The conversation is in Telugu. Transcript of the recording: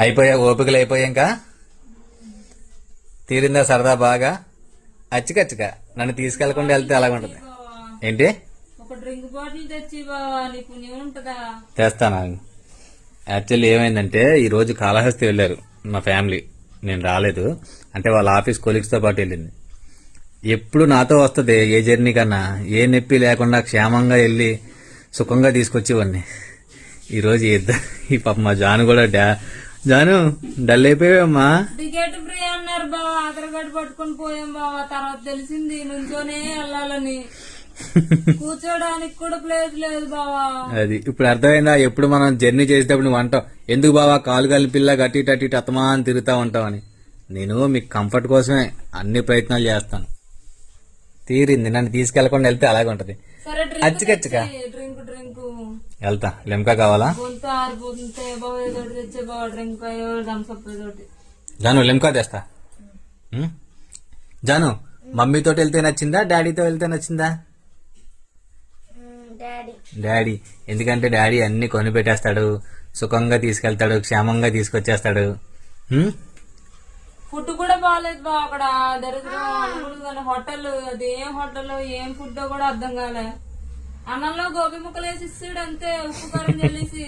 అయిపోయా ఓపికలు అయిపోయా ఇంకా తీరిందా సరదా బాగా? అచ్చికచ్చిక నన్ను తీసుకెళ్ళకుండా వెళ్తే అలాగ ఉంటుంది బావా ఏంటి తెస్తాను. యాక్చువల్లీ ఏమైందంటే ఈ రోజు కాళహస్తి వెళ్ళారు మా ఫ్యామిలీ. నేను రాలేదు. అంటే వాళ్ళ ఆఫీస్ కొలీగ్స్తో పాటు వెళ్ళింది. ఎప్పుడు నాతో వస్తుంది ఏ జర్నీ కన్నా? ఏ నొప్పి లేకుండా క్షేమంగా వెళ్ళి సుఖంగా తీసుకొచ్చేవాడిని. ఈ రోజు ఈ ఇద్దరు ఈ పాప మా జాను కూడా డా జాను డల్ అయిపోయావమ్మా టికెట్ ఫ్రీ అన్నారు బావా ఆధార్ కార్డు పట్టుకొని పోయాం బావా. తర్వాత తెలిసింది నుంచోనే వెళ్ళాలని. కూర్చోడానికి కూడా ప్లేస్ లేదు బావా. అది ఇప్పుడు అర్థమైందా? ఎప్పుడు మనం జర్నీ చేసేటప్పుడు నువ్వు అంటావు ఎందుకు బావా కాలు కలిపిల్లా గట్టి అటు ఇటు అత్తమా అని తిరుగుతా ఉంటావని నేను మీకు కంఫర్ట్ కోసమే అన్ని ప్రయత్నాలు చేస్తాను. తీరింది. నన్ను తీసుకెళ్ళకుండా వెళ్తే అలాగే ఉంటది. Drink drink drink. వెళ్తా. లెమ్కా కావాలా? ఏదో తెచ్చే డ్రింక్ అయ్యో థమ్స్అప్ జాను లెమ్కా తెస్తా? జాను మమ్మీతో వెళ్తే నచ్చిందా డాడీతో వెళ్తే నచ్చిందా? డాడీ. ఎందుకంటే డాడీ అన్ని కొని పెట్టేస్తాడు సుఖంగా తీసుకెళ్తాడు క్షేమంగా తీసుకొచ్చేస్తాడు? ఫుడ్ కూడా బాగాలేదు బా అక్కడ. దరిద్రం హోటల్ అది ఏం హోటల్ ఏం ఫుడ్ కూడా అర్థం కాలే. అన్నంలో గోబీ ముక్కలు వేసి ఇస్తాడు అంతే ఉప్పు కారం చల్లేసి.